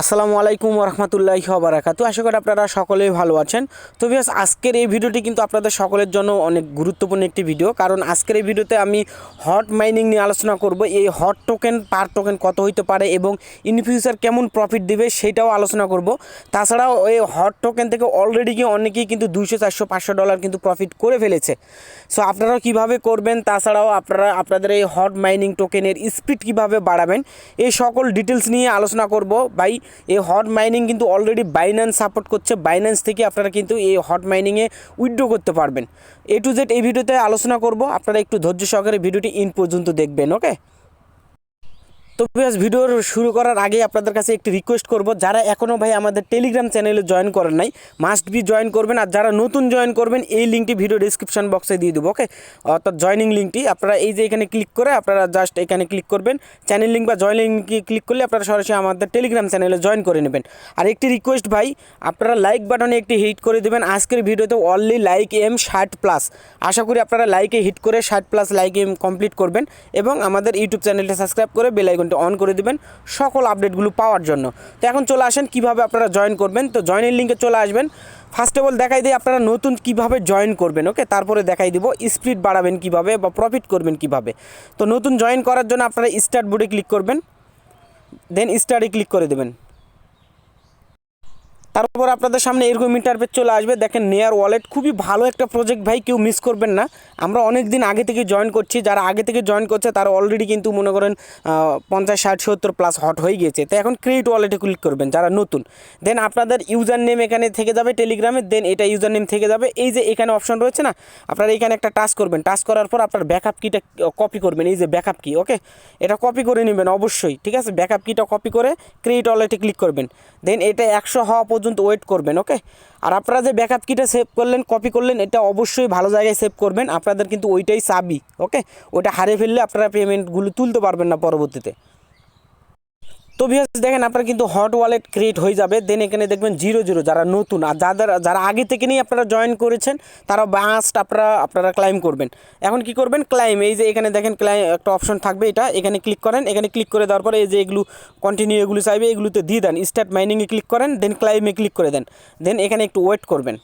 আসসালামু আলাইকুম রহমতুল্লাহি বারাকাতু আশা করি আপনারা সকলেই ভালো আছেন। তো বিয়াস আজকের এই ভিডিওটি কিন্তু আপনাদের সকলের জন্য অনেক গুরুত্বপূর্ণ একটি ভিডিও। কারণ আজকের এই ভিডিওতে আমি হট মাইনিং নিয়ে আলোচনা করব। এই হট টোকেন, পার টোকেন কত হইতে পারে এবং ইন ফিউচার কেমন প্রফিট দেবে সেটাও আলোচনা করব। তাছাড়াও এই হট টোকেন থেকে অলরেডি কি অনেকেই কিন্তু দুইশো, চারশো, পাঁচশো ডলার কিন্তু প্রফিট করে ফেলেছে। সো আপনারা কীভাবে করবেন, তাছাড়াও আপনারা, আপনাদের এই হট মাইনিং টোকেনের স্পিড কীভাবে বাড়াবেন, এই সকল ডিটেলস নিয়ে আলোচনা করব। বাই এই হট মাইনিং কিন্তু অলরেডি বাইন্যান্স সাপোর্ট করছে। বাইন্যান্স থেকে আপনারা কিন্তু এই হট মাইনিংয়ে উইথড্র করতে পারবেন। এ টু জেড এই ভিডিওতে আলোচনা করব। আপনারা একটু ধৈর্য সহকারে ভিডিওটি ইন পর্যন্ত দেখবেন ওকে তো ভিডিওর শুরু করার আগে আপনাদের কাছে একটি রিকোয়েস্ট করব। যারা এখনও ভাই আমাদের টেলিগ্রাম চ্যানেলে জয়েন করেন নাই মাস্ট বি জয়েন করবেন। আর যারা নতুন জয়েন করবেন, এই লিঙ্কটি ভিডিও ডিসক্রিপশন বক্সে দিয়ে দেবো ওকে অর্থাৎ জয়নিং লিঙ্কটি আপনারা এই যে এখানে ক্লিক করে আপনারা জাস্ট এখানে ক্লিক করবেন। চ্যানেল লিঙ্ক বা জয়েন লিঙ্কে ক্লিক করলে আপনারা সরাসরি আমাদের টেলিগ্রাম চ্যানেলে জয়েন করে নেবেন। আর একটি রিকোয়েস্ট ভাই, আপনারা লাইক বাটনে একটি হিট করে দেবেন। আজকের ভিডিওতে অনলি লাইক এম ষাট প্লাস আশা করি আপনারা লাইকে হিট করে ষাট প্লাস লাইক এম কমপ্লিট করবেন এবং আমাদের ইউটিউব চ্যানেলটা সাবস্ক্রাইব করে বেল আইকনটি অন করে দেবেন সকল আপডেটগুলো পাওয়ার জন্য। তো এখন চলে আসেন, কীভাবে আপনারা জয়েন করবেন? তো জয়েনের লিঙ্কে চলে আসবেন। ফার্স্ট অফ অল দেখাই দিই আপনারা নতুন কীভাবে জয়েন করবেন ওকে তারপরে দেখাই দিব স্পিড বাড়াবেন কীভাবে বা প্রফিট করবেন কীভাবে। তো নতুন জয়েন করার জন্য আপনারা স্টার্ট বোর্ডে ক্লিক করবেন দেন স্টারে ক্লিক করে দেবেন। তারপর আপনাদের সামনে এরকম ইন্টারপেজ চলে আসবে। দেখেন নেয়ার ওয়ালেট খুবই ভালো একটা প্রজেক্ট ভাই, কেউ মিস করবেন না। আমরা অনেক দিন আগে থেকে জয়েন করছি। যারা আগে থেকে জয়েন করছে, তারা অলরেডি কিন্তু মনে করেন পঞ্চাশ, ষাট, সত্তর প্লাস হট হয়ে গিয়েছে। তো এখন ক্রেডিট ওয়ালেটে ক্লিক করবেন, যারা নতুন। দেন আপনাদের ইউজার নেম এখানে থেকে যাবে টেলিগ্রামে দেন এটা ইউজার নেম থেকে যাবে। এই যে এখানে অপশন রয়েছে না, আপনারা এখানে একটা টাচ করবেন। টাচ করার পর আপনার ব্যাকআপ কিটা কপি করবেন। এই যে ব্যাকআপ কি ওকে এটা কপি করে নেবেন, অবশ্যই। ঠিক আছে? ব্যাকআপ কিটা কপি করে ক্রেডিট ওয়ালেটে ক্লিক করবেন। দেন এটা একশো হওয়া পর্যন্ত ওয়েট করবেন ওকে আর আপনারা যে ব্যাকআপ কিটা সেভ করলেন কপি করলেন, এটা অবশ্যই ভালো জায়গায় সেভ করবেন। আপনাদের কিন্তু ওইটাই চাবি ওকে ওটা হারিয়ে ফেললে আপনারা পেমেন্টগুলো তুলতে পারবেন না পরবর্তীতে। তো ভিউয়ার্স দেখেন আপনার কিন্তু হট ওয়ালেট ক্রিয়েট হয়ে যাবে। দেন এখানে দেখবেন জিরো জিরো যারা নতুন, আর যাদের, যারা আগে থেকে নিয়ে আপনারা জয়েন করেছেন, তারা বাস্ট আপনারা আপনারা ক্লাইম করবেন। এখন কি করবেন? ক্লাইম এই যে এখানে দেখেন ক্লাইম একটা অপশন থাকবে এটা। এখানে ক্লিক করেন, এখানে ক্লিক করে দেওয়ার পরে এই যে এগুলো কন্টিনিউ এগুলো চাইবে, এগুলোতে দিয়ে দেন। স্টার্ট মাইনিংয়ে ক্লিক করেন দেন ক্লাইমে ক্লিক করে দেন। দেন এখানে একটু ওয়েট করবেন।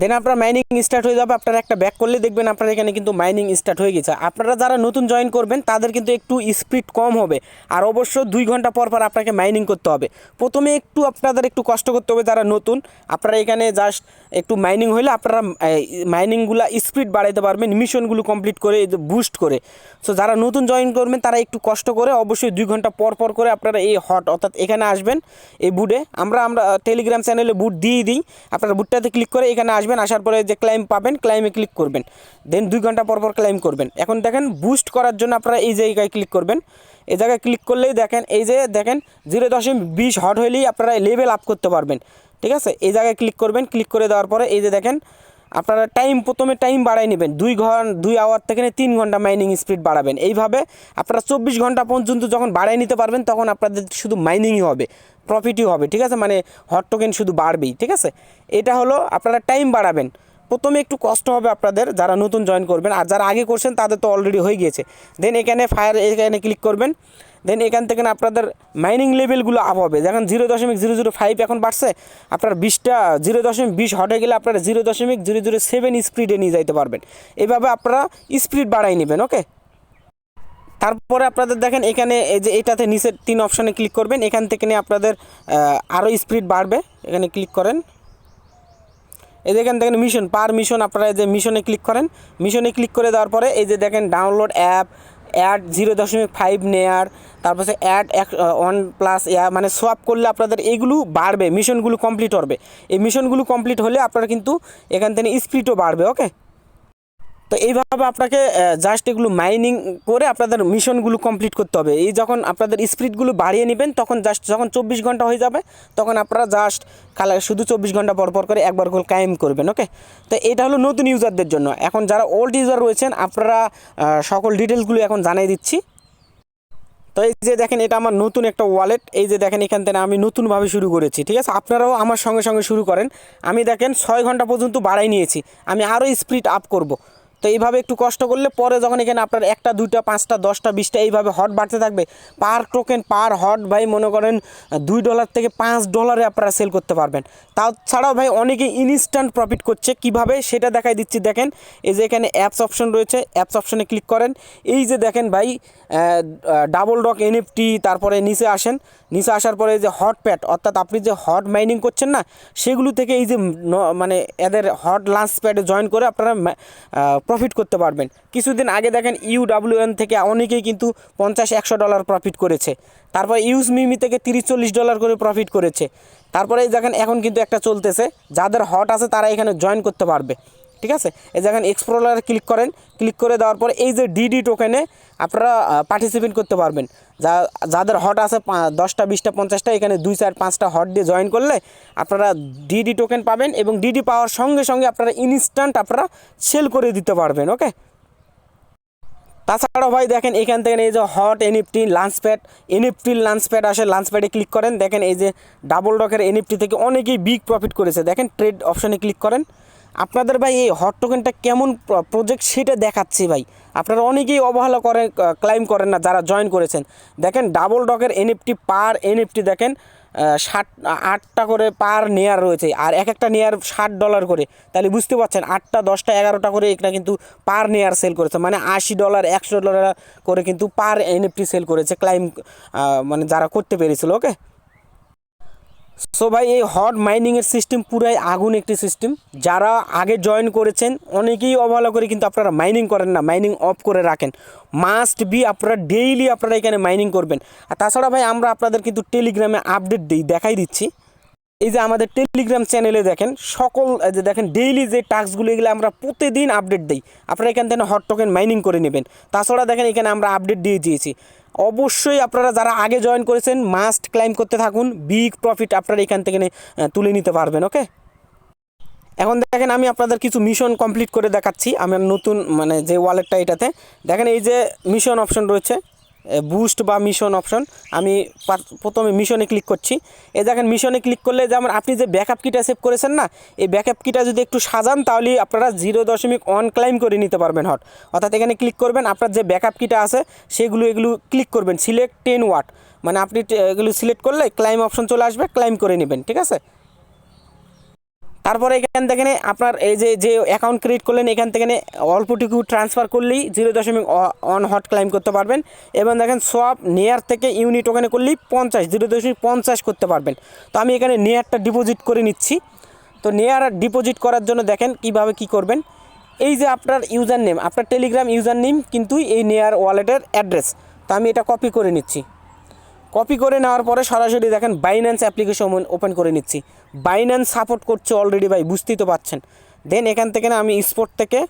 দেন আপনার মাইনিং স্টার্ট হয়ে যাবে, আপনারা একটা ব্যাক করলে দেখবেন আপনার এখানে কিন্তু মাইনিং স্টার্ট হয়ে গেছে। আপনারা যারা নতুন জয়েন করবেন, তাদের কিন্তু একটু স্পিড কম হবে। আর অবশ্য দুই ঘণ্টা পর পর আপনাকে মাইনিং করতে হবে। প্রথমে একটু আপনাদের একটু কষ্ট করতে হবে যারা নতুন। আপনারা এখানে জাস্ট একটু মাইনিং হলে আপনারা মাইনিংগুলো স্পিড বাড়াইতে পারবেন মিশনগুলো কমপ্লিট করে বুস্ট করে। সো যারা নতুন জয়েন করবেন, তারা একটু কষ্ট করে অবশ্যই দুই ঘণ্টা পর পর করে আপনারা এই হট অর্থাৎ এখানে আসবেন, এই বুটে আমরা আমরা টেলিগ্রাম চ্যানেলে বুট দিয়ে দিই। আপনারা বুটটাতে ক্লিক করে এখানে আসবেন। আসার পরে যে ক্লাইম পাবেন ক্লাইমে ক্লিক করবেন। দেন দুই ঘণ্টা পর পর ক্লাইম করবেন। এখন দেখেন বুস্ট করার জন্য আপনারা এই জায়গায় ক্লিক করবেন। এই জায়গায় ক্লিক করলেই দেখেন, এই যে দেখেন জিরো দশমিক বিশ হট হলেই আপনারা লেভেল আপ করতে পারবেন। ঠিক আছে? এই জায়গায় ক্লিক করবেন ক্লিক করে দেওয়ার পরে এই যে দেখেন আপনারা টাইম প্রথমে টাইম বাড়াই নেবেন। দুই ঘণ্টা দুই আওয়ার থেকে তিন ঘণ্টা মাইনিং স্পিড বাড়াবেন। এইভাবে আপনারা চব্বিশ ঘণ্টা পর্যন্ত যখন বাড়াই নিতে পারবেন, তখন আপনাদের শুধু মাইনিংই হবে প্রফিটই হবে, ঠিক আছে? মানে হট টোকেন শুধু বাড়বেই, ঠিক আছে? এটা হলো আপনারা টাইম বাড়াবেন। প্রথমে একটু কষ্ট হবে আপনাদের যারা নতুন জয়েন করবেন, আর যারা আগে করছেন, তাদের তো অলরেডি হয়ে গিয়েছে। দেন এখানে ফায়ার এখানে ক্লিক করবেন। দেন এখান থেকে না আপনাদের মাইনিং লেভেলগুলো আপ হবে। যেমন জিরো দশমিক জিরো জিরো ফাইভ এখন বাড়ছে, আপনার বিশটা জিরো দশমিক বিশ হটে গেলে আপনারা জিরো দশমিক জিরো জিরো সেভেন স্পিডে নিয়ে যাইতে পারবেন। এভাবে আপনারা স্পিড বাড়াই নেবেন ওকে তারপরে আপনাদের দেখেন এখানে এই যে এটাতে নিচের তিন অপশানে ক্লিক করবেন। এখান থেকে নিয়ে আপনাদের আরও স্পিড বাড়বে। এখানে ক্লিক করেন। এই যে এখান দেখেন মিশন পার মিশন আপনারা এই যে মিশনে ক্লিক করেন। মিশনে ক্লিক করে দেওয়ার পরে এই যে দেখেন ডাউনলোড অ্যাপ অ্যাড জিরো দশমিক ফাইভ নেয়ার, তারপর অ্যাড এক ওয়ান প্লাস মানে সোয়াপ করলে আপনাদের এইগুলো বাড়বে মিশনগুলো কমপ্লিট হবে। এই মিশনগুলো কমপ্লিট হলে আপনারা কিন্তু এখান থেকে স্পিডও বাড়বে ওকে তো এইভাবে আপনাকে জাস্ট এগুলো মাইনিং করে আপনাদের মিশনগুলো কমপ্লিট করতে হবে। এই যখন আপনাদের স্পিডগুলো বাড়িয়ে নেবেন, তখন জাস্ট যখন চব্বিশ ঘণ্টা হয়ে যাবে, তখন আপনারা জাস্ট কালা, শুধু চব্বিশ ঘণ্টা পর পর করে একবার করে কায়েম করবেন ওকে তো এটা হলো নতুন ইউজারদের জন্য। এখন যারা ওল্ড ইউজার রয়েছেন, আপনারা সকল ডিটেলসগুলো এখন জানাই দিচ্ছি। তো এই যে দেখেন, এটা আমার নতুন একটা ওয়ালেট এই যে দেখেন, এখান থেকে আমি নতুনভাবে শুরু করেছি, ঠিক আছে? আপনারাও আমার সঙ্গে সঙ্গে শুরু করেন। আমি দেখেন, ছয় ঘণ্টা পর্যন্ত বাড়াই নিয়েছি। আমি আরও স্পিড আপ করব। তো এইভাবে একটু কষ্ট করলে পরে যখন এখানে আপনার একটা, দুইটা, পাঁচটা, দশটা, বিশটা, এইভাবে হট বাড়তে থাকবে, পার টোকেন, পার হট, ভাই মনে করেন দুই ডলার থেকে পাঁচ ডলারে আপনারা সেল করতে পারবেন। তাছাড়াও ভাই অনেকে ইনস্ট্যান্ট প্রফিট করছে, কীভাবে সেটা দেখাই দিচ্ছি, দেখেন, এই যে এখানে অ্যাপস অপশন রয়েছে অ্যাপস অপশনে ক্লিক করেন, এই যে দেখেন ভাই ডাবল ডক এনএফটি তারপরে নিচে আসেন, নিচে আসার পরে এই যে হট প্যাড অর্থাৎ আপনি যে হট মাইনিং করছেন না, সেগুলো থেকে এই যে মানে এদের হট লাঞ্চ প্যাডে জয়েন করে আপনারা প্রফিট করতে পারবেন। কিছুদিন আগে দেখেন ইউডাব্লিউএন থেকে অনেকেই কিন্তু পঞ্চাশ, একশো ডলার প্রফিট করেছে। তারপর ইউজ মিমি থেকে তিরিশ, চল্লিশ ডলার করে প্রফিট করেছে। তারপরে দেখেন এখন কিন্তু একটা চলতেছে। যাদের হট আছে তারা এখানে জয়েন করতে পারবে। ঠিক আছে? এই দেখেন এক্সপ্লোরার ক্লিক করেন ক্লিক করে দেওয়ার পরে এই যে ডিডি টোকেনে আপনারা পার্টিসিপেট করতে পারবেন। যা, যাদের হট আছে দশটা, বিশটা, পঞ্চাশটা, এখানে দুই, চার, পাঁচটা হট দিয়ে জয়েন করলে আপনারা ডিডি টোকেন পাবেন এবং ডিডি পাওয়ার সঙ্গে সঙ্গে আপনারা ইনস্ট্যান্ট আপনারা সেল করে দিতে পারবেন ওকে তাছাড়াও ভাই দেখেন, এখান থেকে এই যে hot NFT launch pad NFT launch pad আসে লাঞ্চ প্যাডে ক্লিক করেন। দেখেন এই যে ডাবল ডকের এনএফটি থেকে অনেকেই বিগ প্রফিট করেছে। দেখেন ট্রেড অপশনে ক্লিক করেন। আপনাদের ভাই এই হট টোকেনটা কেমন প্রজেক্ট সেটা দেখাচ্ছি ভাই। আপনারা অনেকেই অবহেলা করে ক্লাইম করেন না, যারা জয়েন করেছেন। দেখেন ডাবল ডকের এনএফটি পার এনএফটি দেখেন ষাট, আটটা করে পার নেয়ার রয়েছে। আর এক একটা নেয়ার ষাট ডলার করে। তাহলে বুঝতে পারছেন, আটটা, দশটা, এগারোটা করে এটা কিন্তু পার নেয়ার সেল করেছে। মানে আশি ডলার একশো ডলার করে কিন্তু পার এনএফটি সেল করেছে ক্লাইম মানে যারা করতে পেরেছিল ওকে সো ভাই, এই হট মাইনিংয়ের সিস্টেম পুরাই আগুন একটি সিস্টেম যারা আগে জয়েন করেছেন, অনেকেই অবহেলা করে কিন্তু আপনারা মাইনিং করেন না মাইনিং অফ করে রাখেন। মাস্ট বি আপনারা ডেইলি আপনারা এখানে মাইনিং করবেন। আর তাছাড়া ভাই, আমরা আপনাদের কিন্তু টেলিগ্রামে আপডেট দিই, দেখাই দিচ্ছি। এই যে আমাদের টেলিগ্রাম চ্যানেলে দেখেন, সকল যে দেখেন ডেইলি যে টাস্কগুলো এগুলো আমরা প্রতিদিন আপডেট দিই। আপনারা এখান থেকে হট টোকেন মাইনিং করে নেবেন। তাছাড়া দেখেন, এখানে আমরা আপডেট দিয়ে দিয়েছি। অবশ্যই আপনারা যারা আগে জয়েন করেছেন মাস্ট ক্লাইম করতে থাকুন। বিগ প্রফিট আপনারা এখান থেকে তুলে নিতে পারবেন ওকে এখন দেখেন আমি আপনাদের কিছু মিশন কমপ্লিট করে দেখাচ্ছি। আমার নতুন মানে যে ওয়ালেটটা এটাতে, দেখেন এই যে মিশন অপশন রয়েছে। বুস্ট বা মিশন অপশন আমি পার- প্রথমে মিশনে ক্লিক করছি। এই দেখেন মিশনে ক্লিক করলে যেমন আপনি যে ব্যাকআপ কিটা সেভ করেছেন না, এই ব্যাকআপ কিটা যদি একটু সাজান তাহলে আপনারা জিরো দশমিক ওয়ান ক্লাইম করে নিতে পারবেন হট। অর্থাৎ এখানে ক্লিক করবেন, আপনার যে ব্যাকআপ কিটা আছে, সেগুলো, এগুলো ক্লিক করবেন। সিলেক্ট টেন ওয়াট মানে আপনি এগুলো সিলেক্ট করলে ক্লাইম অপশন চলে আসবে ক্লাইম করে নেবেন, ঠিক আছে? তারপরে এখান থেকে আপনার এই যে যে অ্যাকাউন্ট ক্রিয়েট করলেন, এখান থেকে অল্পটুকু ট্রান্সফার করলেই জিরো দশমিক অন হট ক্লাইম করতে পারবেন। এবং দেখেন সব নেয়ার থেকে ইউনিট ওখানে করলেই পঞ্চাশ জিরো দশমিক পঞ্চাশ করতে পারবেন। তো আমি এখানে নেয়ারটা ডিপোজিট করে নিচ্ছি। তো নেয়ার ডিপোজিট করার জন্য দেখেন কীভাবে কি করবেন। এই যে আপনার ইউজার নেম আপনার টেলিগ্রাম ইউজার নেম কিন্তু এই নেয়ার ওয়ালেটের অ্যাড্রেস তো আমি এটা কপি করে নিচ্ছি। কপি করে নেওয়ার পরে সরাসরি দেখেন বাইন্যান্স অ্যাপ্লিকেশন ওপেন করে নিচ্ছি। বাইন্যান্স সাপোর্ট করছে অলরেডি ভাই, বুঝতেই তো পাচ্ছেন দেন এখান থেকে না আমি স্পোর্ট থেকে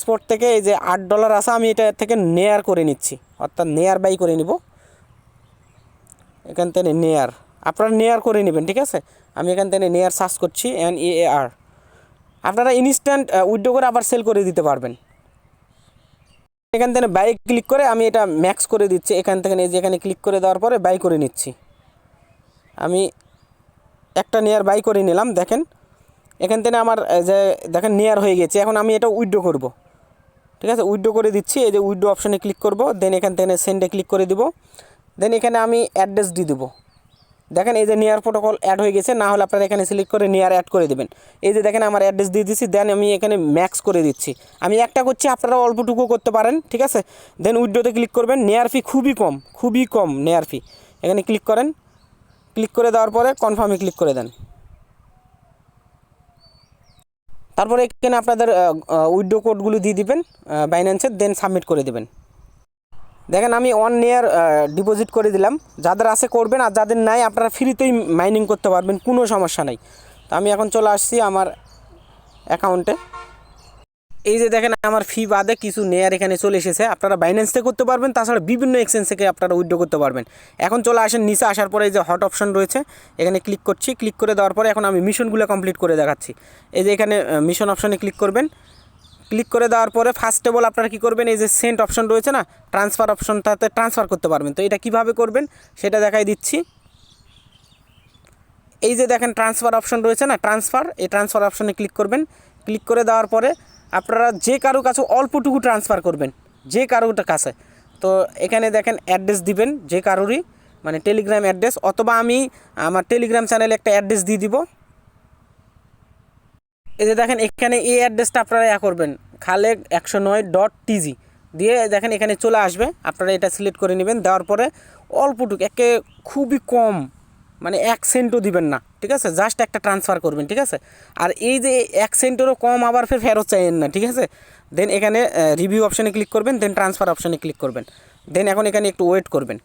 স্পোর্ট থেকে এই যে আট ডলার আসা আমি এটা থেকে নেয়ার করে নিচ্ছি। অর্থাৎ নেয়ার বাই করে নিব। এখান থেকে নেয়ার আপনারা নেয়ার করে নেবেন, ঠিক আছে? আমি এখান থেকে নেয়ার সার্চ করছি এন এ আর আপনারা ইনস্ট্যান্ট উইড্রো করে আবার সেল করে দিতে পারবেন। এখান থেকে বাই ক্লিক করে আমি এটা ম্যাক্স করে দিচ্ছি। এখান থেকে এই যে এখানে ক্লিক করে দেওয়ার পরে বাই করে নিচ্ছি। আমি একটা নেয়ার বাই করে নিলাম, দেখেন। এখান থেকে আমার যে, দেখেন নেয়ার হয়ে গেছে। এখন আমি এটা উইড্রো করব। ঠিক আছে? উইড্রো করে দিচ্ছি। এই যে উইড্রো অপশানে ক্লিক করব। দেন এখান থেকে সেন্ডে ক্লিক করে দিব। দেন এখানে আমি অ্যাড্রেস দিয়ে দেবো। দেখেন এই যে নিয়ার প্রোটোকল অ্যাড হয়ে গেছে, না হলে আপনারা এখানে সিলেক্ট করে নিয়ার অ্যাড করে দেবেন। এই যে দেখেন আমার অ্যাড্রেস দিয়ে দিচ্ছি দেন আমি এখানে ম্যাক্স করে দিচ্ছি। আমি একটা করছি, আপনারা অল্পটুকু করতে পারেন, ঠিক আছে? দেন উইড্রোতে ক্লিক করবেন নেয়ার ফি খুবই কম খুবই কম নেয়ার ফি এখানে ক্লিক করেন ক্লিক করে দেওয়ার পরে কনফার্মে ক্লিক করে দেন। তারপরে এখানে আপনাদের উইডো কোডগুলো দিয়ে দিবেন বাইন্যান্সের দেন সাবমিট করে দেবেন। দেখেন, আমি ওয়ান ইয়ার ডিপোজিট করে দিলাম। যাদের আছে করবেন, আর যাদের নাই, আপনারা ফ্রিতেই মাইনিং করতে পারবেন, কোনো সমস্যা নাই। তো আমি এখন চলে আসছি আমার অ্যাকাউন্টে এই যে দেখেন, আমার ফি বাদে কিছু নেয়ার এখানে চলে এসেছে। আপনারা বাইন্যান্স থেকে করতে পারবেন, তাছাড়া বিভিন্ন এক্সচেঞ্জ থেকে আপনারা উইড্রো করতে পারবেন। এখন চলে আসেন নিচে, আসার পরে এই যে হট অপশন রয়েছে, এখানে ক্লিক করছি। ক্লিক করে দেওয়ার পরে এখন আমি মিশনগুলো কমপ্লিট করে দেখাচ্ছি। এই যে এখানে মিশন অপশনে ক্লিক করবেন। ক্লিক করে দেওয়ার পরে ফার্স্ট অফ অল আপনারা কী করবেন, এই যে সেন্ট অপশন রয়েছে না ট্রান্সফার অপশনটাতে ট্রান্সফার করতে পারবেন। তো এটা কীভাবে করবেন, সেটা দেখাই দিচ্ছি। এই যে দেখেন ট্রান্সফার অপশন রয়েছে না ট্রান্সফার এই ট্রান্সফার অপশনে ক্লিক করবেন। ক্লিক করে দেওয়ার পরে আপনারা যে কারও কাছে অল্পটুকু ট্রান্সফার করবেন, যে কারোটা কাছে। তো এখানে দেখেন অ্যাড্রেস দিবেন, যে কারোরই মানে টেলিগ্রাম অ্যাড্রেস অথবা আমি আমার টেলিগ্রাম চ্যানেলে একটা অ্যাড্রেস দিয়ে দিব। এই যে দেখেন, এখানে এই অ্যাড্রেসটা আপনারা ইয়া করবেন, খালেক একশো নয় ডট টিজি দিয়ে দেখেন, এখানে চলে আসবে, আপনারা এটা সিলেক্ট করে নেবেন, দেওয়ার পরে অল্পটুকু, একে খুবই কম মানে এক সেন্টও দিবেন না, ঠিক আছে? জাস্ট একটা ট্রান্সফার করবেন, ঠিক আছে? আর এই যে এক সেন্টেরও কম আবার ফের ফেরত চাইেন না, ঠিক আছে? দেন এখানে রিভিউ অপশানে ক্লিক করবেন দেন ট্রান্সফার অপশানে ক্লিক করবেন। দেন এখন এখানে একটু ওয়েট করবেন।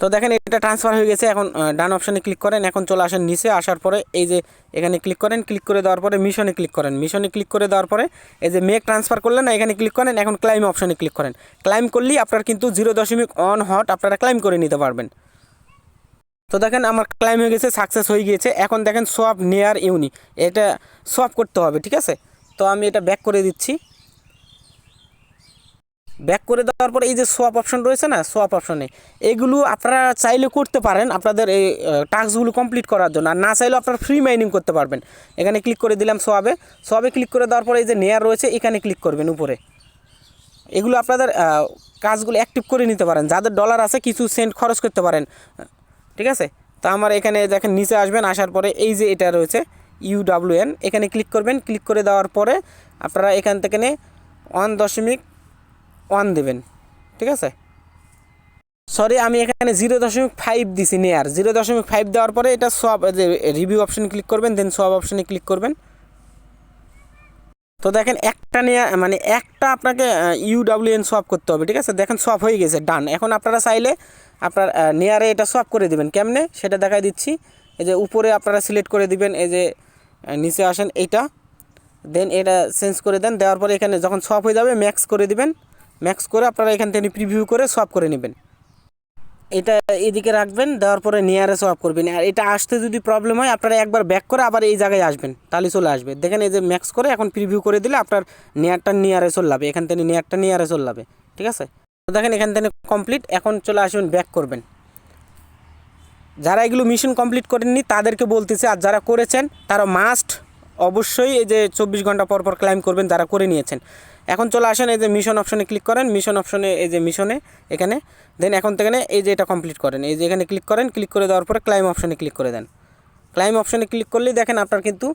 তো দেখেন, এটা ট্রান্সফার হয়ে গেছে। এখন ডান অপশানে ক্লিক করেন। এখন চলে আসেন নিচে। আসার পরে এই যে এখানে ক্লিক করেন ক্লিক করে দেওয়ার পরে মিশনে ক্লিক করেন। মিশনে ক্লিক করে দেওয়ার পরে এই যে মেক ট্রান্সফার করলেন না, এখানে ক্লিক করেন। এখন ক্লাইম অপশানে ক্লিক করেন। ক্লাইম করলেই আপনার কিন্তু জিরো দশমিক অন হট আপনারা ক্লাইম করে নিতে পারবেন। তো দেখেন, আমার ক্লাইম হয়ে গেছে সাকসেস হয়ে গিয়েছে। এখন দেখেন সোয়াপ নেয়ার ইউনি এটা সোয়াপ করতে হবে, ঠিক আছে? তো আমি এটা ব্যাক করে দিচ্ছি। ব্যাক করে দেওয়ার পরে এই যে সোয়াপ অপশন রয়েছে না সোয়াপ অপশনে এগুলো আপনারা চাইলে করতে পারেন আপনাদের এই টাস্কগুলো কমপ্লিট করার জন্য। আর না চাইলেও আপনারা ফ্রি মাইনিং করতে পারবেন। এখানে ক্লিক করে দিলাম সোয়াবে সোয়াবে ক্লিক করে দেওয়ার পরে এই যে নেয়ার রয়েছে, এখানে ক্লিক করবেন উপরে। এগুলো আপনাদের কাজগুলো অ্যাক্টিভ করে নিতে পারেন। যাদের ডলার আছে কিছু সেন্ট খরচ করতে পারেন। ঠিক আছে? তো আমার এখানে দেখেন নিচে আসবেন, আসার পরে এই যে এটা রয়েছে ইউডাব্লিউএন এখানে ক্লিক করবেন। ক্লিক করে দেওয়ার পরে আপনারা এখান থেকে ওয়ান দশমিক ওয়ান দেবেন, ঠিক আছে? সরি আমি এখানে জিরো দশমিক ফাইভ দিছি নেয়ার জিরো দশমিক ফাইভ দেওয়ার পরে এটা সব রিভিউ অপশানে ক্লিক করবেন দেন সব অপশানে ক্লিক করবেন। তো দেখেন একটা নেয়া মানে একটা আপনাকে ইউডাব্লিউএন সোয়াপ করতে হবে, ঠিক আছে? দেখেন সোয়াপ হয়ে গেছে ডান এখন আপনারা চাইলে আপনার নেয়ারে এটা সোয়াপ করে দিবেন। কেমনে? সেটা দেখাই দিচ্ছি। এই যে উপরে আপনারা সিলেক্ট করে দিবেন, এই যে নিচে আসেন এইটা দেন এটা চেঞ্জ করে দেন, দেওয়ার পরে এখানে যখন সোয়াপ হয়ে যাবে ম্যাক্স করে দিবেন। ম্যাক্স করে আপনারা এখান থেকে প্রিভিউ করে সোয়াপ করে নেবেন। এটা এদিকে রাখবেন, দেওয়ার পরে নিয়ারে সোয়াপ করবেন। আর এটা আসতে যদি প্রবলেম হয়, আপনারা একবার ব্যাক করে আবার এই জায়গায় আসবেন, তাহলে চলে আসবে। দেখেন এই যে ম্যাক্স করে এখন প্রিভিউ করে দিলে আপনার নেয়ারটা নিয়ারে চলে যাবে, এখান থেকে নেয়ারটা নিয়ারে চলে যাবে, ঠিক আছে? তো দেখেন এখান থেকে কমপ্লিট এখন চলে আসবেন ব্যাক করবেন। যারা এগুলো মিশন কমপ্লিট করেননি, তাদেরকে বলতেছে, আর যারা করেছেন, তারা মাস্ট অবশ্যই এই যে চব্বিশ ঘণ্টা পর পর ক্লাইম করবেন, যারা করে নিয়েছেন। এখন চলে আসেন এই যে মিশন অপশনে ক্লিক করেন মিশন অপশনে এই যে মিশনে এখানে দেন এখন থেকে এই যে এটা কমপ্লিট করেন, এই যে এখানে ক্লিক করেন ক্লিক করে দেওয়ার পরে ক্লাইম অপশনে ক্লিক করে দেন। ক্লাইম অপশনে ক্লিক করলেই দেখেন আপনার কিন্তু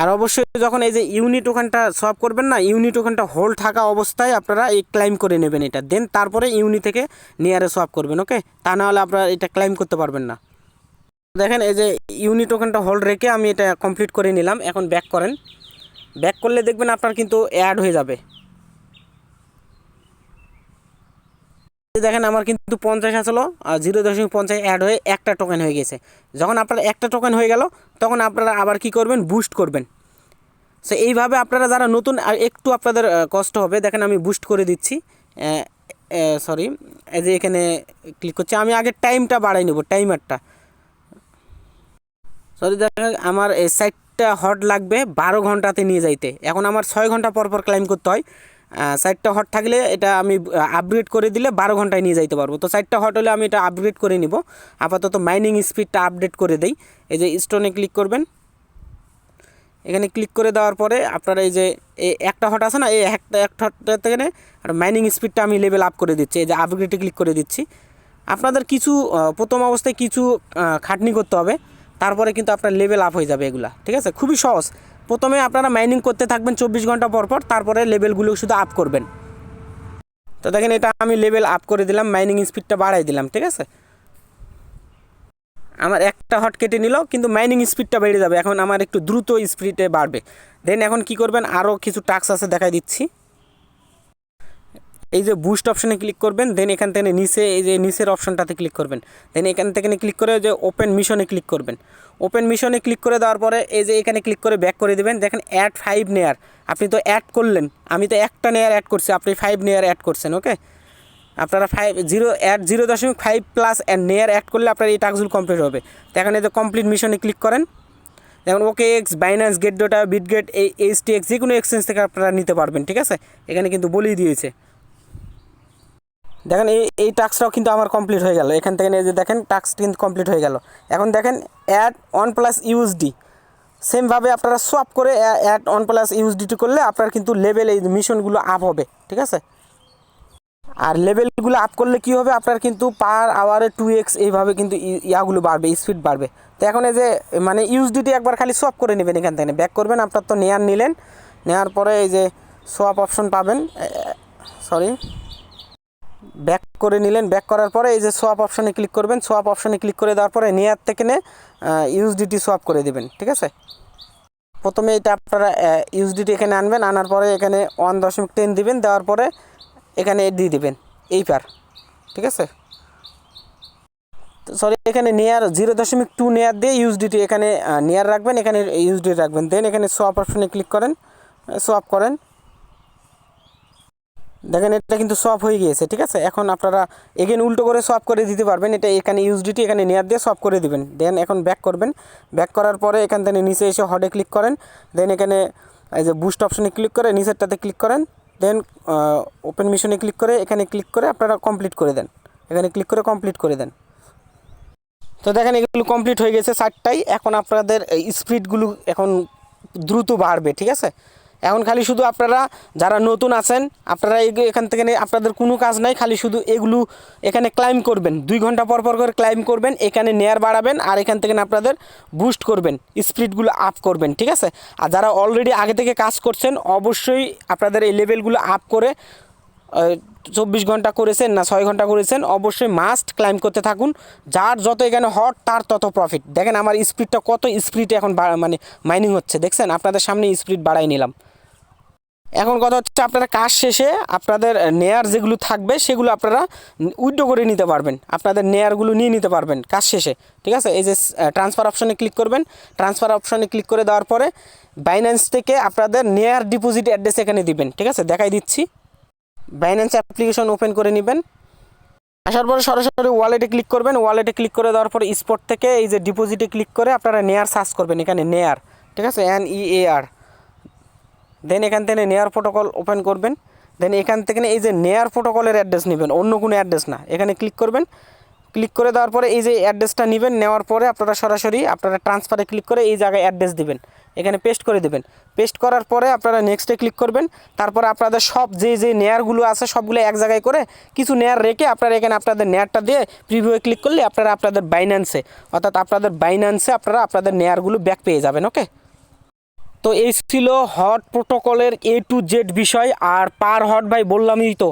আর অবশ্যই যখন এই যে ইউনিট ওখানটা সলভ করবেন না ইউনিট ওখানটা হোল্ড থাকা অবস্থায় আপনারা এই ক্লাইম করে নেবেন এটা দেন তারপরে ইউনি থেকে নিয়ারে সলভ করবেন ওকে তা নাহলে আপনারা এটা ক্লাইম করতে পারবেন না। দেখেন এই যে ইউনিট ওখানটা হোল্ড রেখে আমি এটা কমপ্লিট করে নিলাম, এখন ব্যাক করেন। ব্যাক করলে দেখবেন আপনার কিন্তু অ্যাড হয়ে যাবে। দেখেন আমার কিন্তু পঞ্চাশ আসলো, আর জিরো দশমিক পঞ্চাশ অ্যাড হয়ে একটা টোকেন হয়ে গেছে। যখন আপনার একটা টোকেন হয়ে গেল, তখন আপনারা আবার কি করবেন? বুস্ট করবেন। সো এইভাবে আপনারা যারা নতুন একটু আপনাদের কষ্ট হবে, দেখেন আমি বুস্ট করে দিচ্ছি। সরি এই যে এখানে ক্লিক করছি। আমি আগে টাইমটা বাড়াই নেব টাইমারটা সরি দেখেন আমার এই সাইটটা হট লাগবে বারো ঘন্টাতে নিয়ে যাইতে। এখন আমার ছয় ঘণ্টা পর পর ক্লাইম করতে হয়। সাইটটা হট থাকলে এটা আমি আপগ্রেড করে দিলে বারো ঘন্টায় নিয়ে যাইতে পারব। তো সাইটটা হট হলে আমি এটা আপগ্রেড করে নিব। আপাতত মাইনিং স্পিডটা আপডেট করে দেই। এই যে স্টোনে ক্লিক করবেন। এখানে ক্লিক করে দেওয়ার পরে আপনারা এই যে একটা হট আছে না, এই একটা একটা হট থেকে আর মাইনিং স্পিডটা আমি লেভেল আপ করে দিচ্ছি। এই যে আপগ্রেডে ক্লিক করে দিচ্ছি। আপনাদের কিছু প্রথম অবস্থায় কিছু খাটনি করতে হবে। তারপরে কিন্তু আপনার লেভেল আপ হয়ে যাবে এগুলা, ঠিক আছে? খুবই সহজ। প্রথমে আপনারা মাইনিং করতে থাকবেন চব্বিশ ঘণ্টা পর পর, তারপরে লেভেলগুলো শুধু আপ করবেন। তো দেখেন, এটা আমি লেভেল আপ করে দিলাম মাইনিং স্পিডটা বাড়াই দিলাম, ঠিক আছে? আমার একটা হট কেটে নিল, কিন্তু মাইনিং স্পিডটা বেড়ে যাবে। এখন আমার একটু দ্রুত স্পিডে বাড়বে। দেন এখন কি করবেন? আরও কিছু টাস্ক আছে, দেখাই দিচ্ছি। এই যে বুস্ট অপশনে ক্লিক করবেন দেন এখান থেকে নিচে, এই যে নিচের অপশনটাতে ক্লিক করবেন। দেন এখান থেকে ক্লিক করে যে ওপেন মিশনে ক্লিক করবেন। ওপেন মিশনে ক্লিক করে দেওয়ার পরে এই যে এখানে ক্লিক করে ব্যাক করে দেবেন। দেখেন অ্যাড ফাইভ নেয়ার আপনি তো অ্যাড করলেন। আমি তো একটা নেয়ার অ্যাড করছি। আপনি ফাইভ নেয়ার অ্যাড করছেন ওকে আপনারা ফাইভ জিরো অ্যাড জিরো দশমিক ফাইভ প্লাস অ্যান্ড নেয়ার অ্যাড করলে আপনার এই টাস্কগুলো কমপ্লিট হবে। তো এখন এই যে কমপ্লিট মিশনে ক্লিক করেন। যেমন ওকে এক্স বাইন্যান্স গেট ডোটা বিটগেট এই এইচ টি এক্স যে কোনো এক্সচেঞ্জ থেকে আপনারা নিতে পারবেন, ঠিক আছে? এখানে কিন্তু বলেই দিয়েছে। দেখেন এই এই টাস্কটাও কিন্তু আমার কমপ্লিট হয়ে গেল। এখান থেকে এই যে দেখেন, টাস্ক কিন্তু কমপ্লিট হয়ে গেল। এখন দেখেন অ্যাড ওয়ান প্লাস ইউএসডি সেমভাবে আপনারা সোয়াপ করে অ্যাড ওয়ান প্লাস ইউএসডিটি করলে আপনার কিন্তু লেভেল এই মিশনগুলো আপ হবে, ঠিক আছে? আর লেভেলগুলো আপ করলে কি হবে? আপনার কিন্তু পার আওয়ারে টু এক্স এইভাবে কিন্তু ইয়াগুলো বাড়বে স্পিড বাড়বে। তো এখন এই যে মানে ইউএসডিটি একবার খালি সোয়াপ করে নেবেন এখান থেকে। ব্যাক করবেন, আপনার তো নেয়ার নিলেন। নেওয়ার পরে এই যে সোয়াপ অপশন পাবেন। সরি ব্যাক করে নিলেন। ব্যাক করার পরে এই যে সোয়াপ অপশনে ক্লিক করবেন। সোয়াপ অপশনে ক্লিক করে দেওয়ার পরে নেয়ার থেকে নে ইউএসডিটি সোয়াপ করে দেবেন, ঠিক আছে? প্রথমে এটা আপনারা ইউএসডিটি এখানে আনবেন, আনার পরে এখানে ওয়ান দশমিক টেন দিবেন, দেওয়ার পরে এখানে দিয়ে দিবেন, এই পার ঠিক আছে? সরি এখানে নেয়ার জিরো দশমিক টু নেয়ার দিয়ে ইউএসডিটি এখানে নেয়ার রাখবেন, এখানে ইউএসডিটি রাখবেন। দেন এখানে সোয়াপ অপশনে ক্লিক করেন সোয়াপ করেন। দেখেন, এটা কিন্তু সোয়াপ হয়ে গিয়েছে, ঠিক আছে? এখন আপনারা এগেন উল্টো করে সোয়াপ করে দিতে পারবেন। এটা এখানে ইউএসডিটি এখানে নেয়ার দিয়ে সোয়াপ করে দিবেন। দেন এখন ব্যাক করবেন। ব্যাক করার পরে এখান থেকে নিচে এসে হডে ক্লিক করেন। দেন এখানে এই যে বুস্ট অপশনে ক্লিক করে নিচেরটাতে ক্লিক করেন। দেন ওপেন মিশনে ক্লিক করে এখানে ক্লিক করে আপনারা কমপ্লিট করে দেন। এখানে ক্লিক করে কমপ্লিট করে দেন। তো দেখেন, এগুলো কমপ্লিট হয়ে গেছে চারটাই এখন আপনাদের স্পিডগুলো এখন দ্রুত বাড়বে, ঠিক আছে? এখন খালি শুধু আপনারা যারা নতুন আছেন, আপনারা এখান থেকে আপনাদের কোনো কাজ নাই, খালি শুধু এগুলো এখানে ক্লাইম করবেন। দুই ঘণ্টা পর পর করে ক্লাইম করবেন, এখানে নেয়ার বাড়াবেন আর এখান থেকে আপনাদের বুস্ট করবেন স্পিডগুলো আপ করবেন, ঠিক আছে? আর যারা অলরেডি আগে থেকে কাজ করছেন, অবশ্যই আপনাদের এই লেভেলগুলো আপ করে চব্বিশ ঘণ্টা করেছেন না ছয় ঘণ্টা করেছেন, অবশ্যই মাস্ট ক্লাইম করতে থাকুন। যার যত এখানে হট তার তত প্রফিট দেখেন আমার স্পিডটা কত স্পিড এখন মানে মাইনিং হচ্ছে, দেখছেন? আপনাদের সামনে স্পিড বাড়াই নিলাম। এখন কথা হচ্ছে আপনারা কাজ শেষে আপনাদের নেয়ার যেগুলো থাকবে সেগুলো আপনারা উইড্রো করে নিতে পারবেন। আপনাদের নেয়ারগুলো নিয়ে নিতে পারবেন কাজ শেষে, ঠিক আছে? এই যে ট্রান্সফার অপশনে ক্লিক করবেন। ট্রান্সফার অপশনে ক্লিক করে দেওয়ার পরে বাইন্যান্স থেকে আপনাদের নেয়ার ডিপোজিট অ্যাড্রেস এখানে দিবেন, ঠিক আছে? দেখাই দিচ্ছি। বাইন্যান্স অ্যাপ্লিকেশন ওপেন করে নেবেন। আসার পরে সরাসরি ওয়ালেটে ক্লিক করবেন। ওয়ালেটে ক্লিক করে দেওয়ার পরে স্পট থেকে এই যে ডিপোজিটে ক্লিক করে আপনারা নেয়ার সার্চ করবেন, এখানে নেয়ার, ঠিক আছে? এন ই এ আর দেন এখান থেকে নেয়ার প্রোটোকল ওপেন করবেন। দেন এখান থেকে এই যে নেয়ার প্রোটোকলের অ্যাড্রেস নেবেন, অন্য কোনো অ্যাড্রেস না। এখানে ক্লিক করবেন। ক্লিক করে দেওয়ার পরে এই যে অ্যাড্রেসটা নেবেন, নেওয়ার পরে আপনারা সরাসরি আপনারা ট্রান্সফারে ক্লিক করে এই জায়গায় অ্যাড্রেস দিবেন। এখানে পেস্ট করে দেবেন। পেস্ট করার পরে আপনারা নেক্সটে ক্লিক করবেন। তারপরে আপনাদের সব যে যে নেয়ারগুলো আছে, সবগুলো এক জায়গায় করে কিছু নেয়ার রেখে আপনারা এখানে আপনাদের নেয়ারটা দিয়ে প্রিভিউয়ে ক্লিক করলে আপনারা আপনাদের বাইন্যান্সে অর্থাৎ আপনাদের বাইন্যান্সে আপনারা আপনাদের নেয়ারগুলো ব্যাক পেয়ে যাবেন ওকে তো এই ছিল হট প্রোটোকলের এ টু জেড বিষয় আর পার হট ভাই বললামই তো।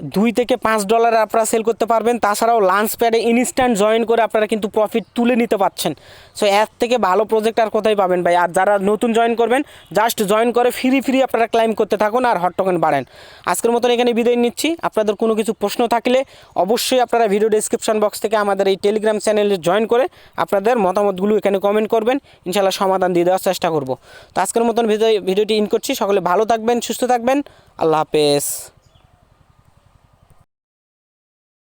দুই থেকে পাঁচ ডলারে আপনারা সেল করতে পারবেন। তাছাড়াও লাঞ্চ প্যাডে ইনস্ট্যান্ট জয়েন করে আপনারা কিন্তু প্রফিট তুলে নিতে পারছেন সো এর থেকে ভালো প্রজেক্ট আর কোথায় পাবেন ভাই? আর যারা নতুন জয়েন করবেন জাস্ট জয়েন করে ফ্রি ফ্রি আপনারা ক্লাইম করতে থাকুন আর হট টোকেন বাড়েন। আজকের মতন এখানে বিদায় নিচ্ছি। আপনাদের কোনো কিছু প্রশ্ন থাকলে অবশ্যই আপনারা ভিডিও ডিসক্রিপশন বক্স থেকে আমাদের এই টেলিগ্রাম চ্যানেলে জয়েন করে আপনাদের মতামতগুলো এখানে কমেন্ট করবেন। ইনশাল্লাহ সমাধান দিয়ে দেওয়ার চেষ্টা করব। তো আজকের মতন ভিডিও ভিডিওটি ইন করছি। সকলে ভালো থাকবেন, সুস্থ থাকবেন। আল্লাহ হাফেজ।